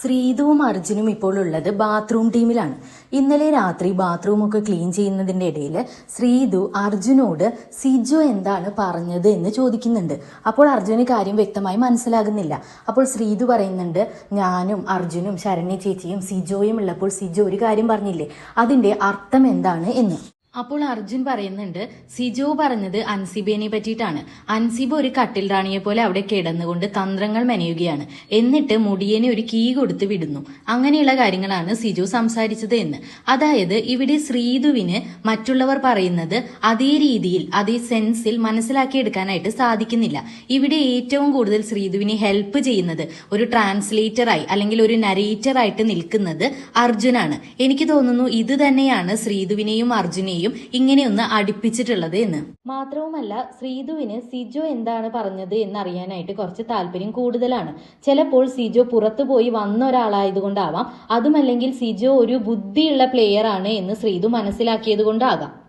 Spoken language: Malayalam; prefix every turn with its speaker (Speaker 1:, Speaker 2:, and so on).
Speaker 1: ശ്രീതുവും അർജുനും ഇപ്പോൾ ഉള്ളത് ബാത്റൂം ടീമിലാണ്. ഇന്നലെ രാത്രി ബാത്റൂം ഒക്കെ ക്ലീൻ ചെയ്യുന്നതിന്റെ ഇടയിൽ ശ്രീതു അർജുനോട് സിജു എന്താണ് പറഞ്ഞത്? എന്ന് ചോദിക്കുന്നുണ്ട്. അപ്പോൾ അർജുന് കാര്യം വ്യക്തമായി മനസ്സിലാകുന്നില്ല. അപ്പോൾ ശ്രീതു പറയുന്നുണ്ട് ഞാനും അർജുനും ശരണ്യ ചേച്ചിയും സിജോയും ഉള്ളപ്പോൾ സിജു ഒരു കാര്യം പറഞ്ഞില്ലേ? അതിന്റെ അർത്ഥം എന്താണ്? എന്ന്. അപ്പോൾ അർജുൻ പറയുന്നുണ്ട് സിജോ പറഞ്ഞത് അൻസിബേനെ പറ്റിയിട്ടാണ്. അൻസിബ ഒരു കട്ടിൽ റാണിയെ പോലെ അവിടെ കിടന്നുകൊണ്ട് തന്ത്രങ്ങൾ മെനയുകയാണ്. എന്നിട്ട് മുടിയനെ ഒരു കീ കൊടുത്ത് വിടുന്നു. അങ്ങനെയുള്ള കാര്യങ്ങളാണ് സിജു സംസാരിച്ചത് എന്ന്. അതായത് ഇവിടെ ശ്രീതുവിന് മറ്റുള്ളവർ പറയുന്നത് അതേ രീതിയിൽ അതേ സെൻസിൽ മനസ്സിലാക്കിയെടുക്കാനായിട്ട് സാധിക്കുന്നില്ല. ഇവിടെ ഏറ്റവും കൂടുതൽ ശ്രീതുവിനെ ഹെൽപ്പ് ചെയ്യുന്നത് ഒരു ട്രാൻസ്ലേറ്ററായി അല്ലെങ്കിൽ ഒരു നരേറ്ററായിട്ട് നിൽക്കുന്നത് അർജുനാണ്. എനിക്ക് തോന്നുന്നു ഇത് തന്നെയാണ് ശ്രീതുവിനെയും അർജുനെയും ഇങ്ങനെയൊന്ന് അടുപ്പിച്ചിട്ടുള്ളത് എന്ന്. മാത്രവുമല്ല ശ്രീതുവിന് സിജോ എന്താണ് പറഞ്ഞത് എന്നറിയാനായിട്ട് കുറച്ച് താല്പര്യം കൂടുതലാണ്. ചിലപ്പോൾ സിജോ പുറത്തു പോയി വന്ന ഒരാളായതുകൊണ്ടാവാം അതുമല്ലെങ്കിൽ സിജോ ഒരു ബുദ്ധിയുള്ള പ്ലെയർ ആണ് എന്ന് ശ്രീതു മനസ്സിലാക്കിയത് കൊണ്ടാകാം